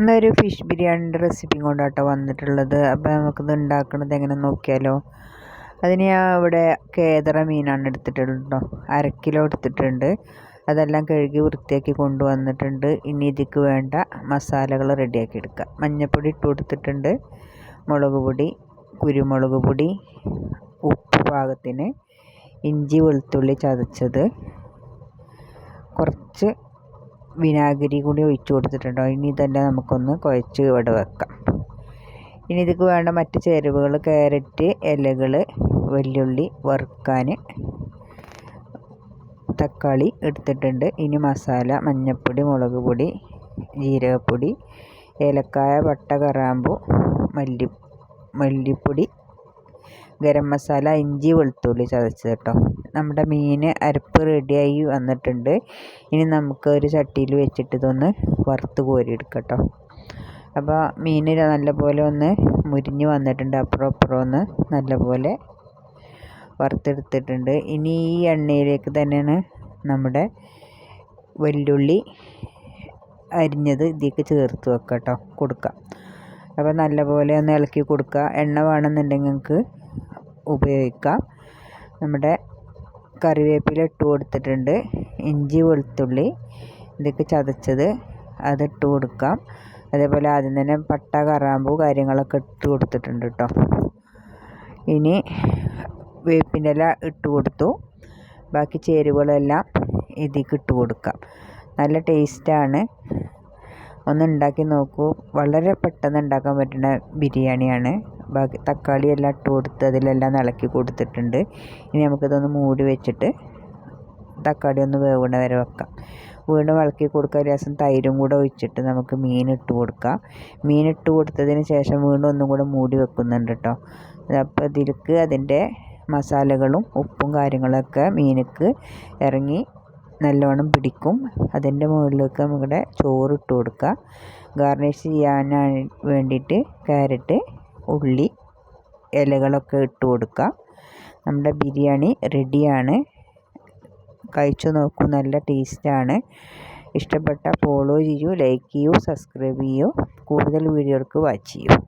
ഇന്നൊരു fish ബിരിയാണിന്റെ recipe കൊണ്ടാട്ടോ വന്നിട്ടുള്ളത്. അപ്പോൾ നമുക്കിത് ഉണ്ടാക്കുന്നത് എങ്ങനെ നോക്കിയാലോ. അതിന് ഞാൻ ഇവിടെ കേതറ മീനാണ് എടുത്തിട്ടുള്ളത് കേട്ടോ അര കിലോ എടുത്തിട്ടുണ്ട്. അതെല്ലാം കഴുകി വൃത്തിയാക്കി കൊണ്ടുവന്നിട്ടുണ്ട്. ഇനി ഇതിക്ക് വേണ്ട മസാലകൾ റെഡിയാക്കി എടുക്കുക മഞ്ഞൾപ്പൊടി ഇട്ട് കൊടുത്തിട്ടുണ്ട്. മുളക് പൊടി കുരുമുളക് പൊടി ഉപ്പ് പാകത്തിന് ഇഞ്ചി വെളുത്തുള്ളി ചതച്ചത് കുറച്ച് വിനാഗിരി കൂടി ഒഴിച്ച് കൊടുത്തിട്ടുണ്ടോ? ഇനി ഇതെല്ലാം നമുക്കൊന്ന് കുഴച്ച് ഇവിടെ വെക്കാം. ഇനി ഇതിക്ക് വേണ്ട മറ്റ് ചേരുവകൾ ക്യാരറ്റ് ഇലകൾ വെല്ലുള്ളി വറുക്കാൻ തക്കാളി എടുത്തിട്ടുണ്ട്. ഇനി മസാല മഞ്ഞൾപ്പൊടി മുളക് പൊടി ജീരകപ്പൊടി ഏലക്കായ പട്ട കറാമ്പു മല്ലി മല്ലിപ്പൊടി ഗരം മസാല ഇഞ്ചി വെളുത്തുള്ളി ചതച്ചത് കേട്ടോ. നമ്മുടെ മീൻ അരപ്പ് റെഡിയായി വന്നിട്ടുണ്ട്. ഇനി നമുക്ക് ഒരു ചട്ടിയിൽ വെച്ചിട്ട് ഇതൊന്ന് വറുത്ത് കോരിയെടുക്കാം കേട്ടോ അപ്പോൾ മീൻ നല്ലപോലെ ഒന്ന് മുരിഞ്ഞ് വന്നിട്ടുണ്ട്. അപ്പുറം അപ്പുറം ഒന്ന് നല്ലപോലെ വറുത്തെടുത്തിട്ടുണ്ട്. ഇനി ഈ എണ്ണയിലേക്ക് തന്നെയാണ് നമ്മുടെ വെല്ലുള്ളി അരിഞ്ഞത് ഇതിലേക്ക് ചേർത്ത് വെക്കാം കേട്ടോ കൊടുക്കാം. അപ്പോൾ നല്ലപോലെ ഒന്ന് ഇളക്കി കൊടുക്കുക. എണ്ണ വേണമെന്നുണ്ടെങ്കിൽ നിങ്ങൾക്ക് ഉപയോഗിക്കാം. നമ്മുടെ കറിവേപ്പില ഇട്ട് കൊടുത്തിട്ടുണ്ട്. ഇഞ്ചി വെളുത്തുള്ളി ഇതൊക്കെ ചതച്ചത് അതിട്ട് കൊടുക്കാം. അതേപോലെ ആദ്യം തന്നെ പട്ട കറാമ്പൂ കാര്യങ്ങളൊക്കെ ഇട്ട് കൊടുത്തിട്ടുണ്ട് കേട്ടോ. ഇനി വേപ്പിന്റെ ഇല ഇട്ട് കൊടുത്തു. ബാക്കി ചേരുവകളെല്ലാം ഇതിലേക്ക് ഇട്ട് കൊടുക്കാം. നല്ല ടേസ്റ്റാണ് ഒന്ന് ഉണ്ടാക്കി നോക്കൂ. വളരെ പെട്ടെന്ന് ഉണ്ടാക്കാൻ പറ്റുന്ന ബിരിയാണിയാണ്. ബാക്കി തക്കാളി എല്ലാം ഇട്ട് കൊടുത്ത് അതിലെല്ലാം ഇളക്കി കൊടുത്തിട്ടുണ്ട്. ഇനി നമുക്കിതൊന്ന് മൂടി വെച്ചിട്ട് തക്കാളി ഒന്ന് വേവണ വരെ വെക്കാം. വീണ്ടും ഇളക്കി കൊടുക്കുക രസം തൈരും കൂടെ ഒഴിച്ചിട്ട് നമുക്ക് മീൻ ഇട്ട് കൊടുക്കാം. മീൻ ഇട്ട് കൊടുത്തതിന് ശേഷം വീണ്ടും ഒന്നും കൂടെ മൂടി വെക്കുന്നുണ്ട് കേട്ടോ. അപ്പോൾ ഇതിലേക്ക് അതിന്റെ മസാലകളും ഉപ്പും കാര്യങ്ങളൊക്കെ മീനിക്ക് ഇറങ്ങി നല്ലോണം പിടിക്കും. അതിന്റെ മുകളിലേക്ക് നമ്മുടെ ചോറ് ഇട്ട് കൊടുക്കുക. ഗാർണിഷ് ചെയ്യാൻ വേണ്ടിയിട്ട് ക്യാരറ്റ് ഉള്ളി ഇലകളൊക്കെ ഇട്ട് കൊടുക്കുക. നമ്മുടെ ബിരിയാണി റെഡിയാണ്. കഴിച്ചു നോക്കൂ. നല്ല ടേസ്റ്റാണ്. ഇഷ്ടപ്പെട്ട ഫോളോ ചെയ്യൂ ലൈക്ക് ചെയ്യൂ സബ്സ്ക്രൈബ് ചെയ്യൂ. കൂടുതൽ വീഡിയോകൾക്ക് വാച്ച് ചെയ്യൂ.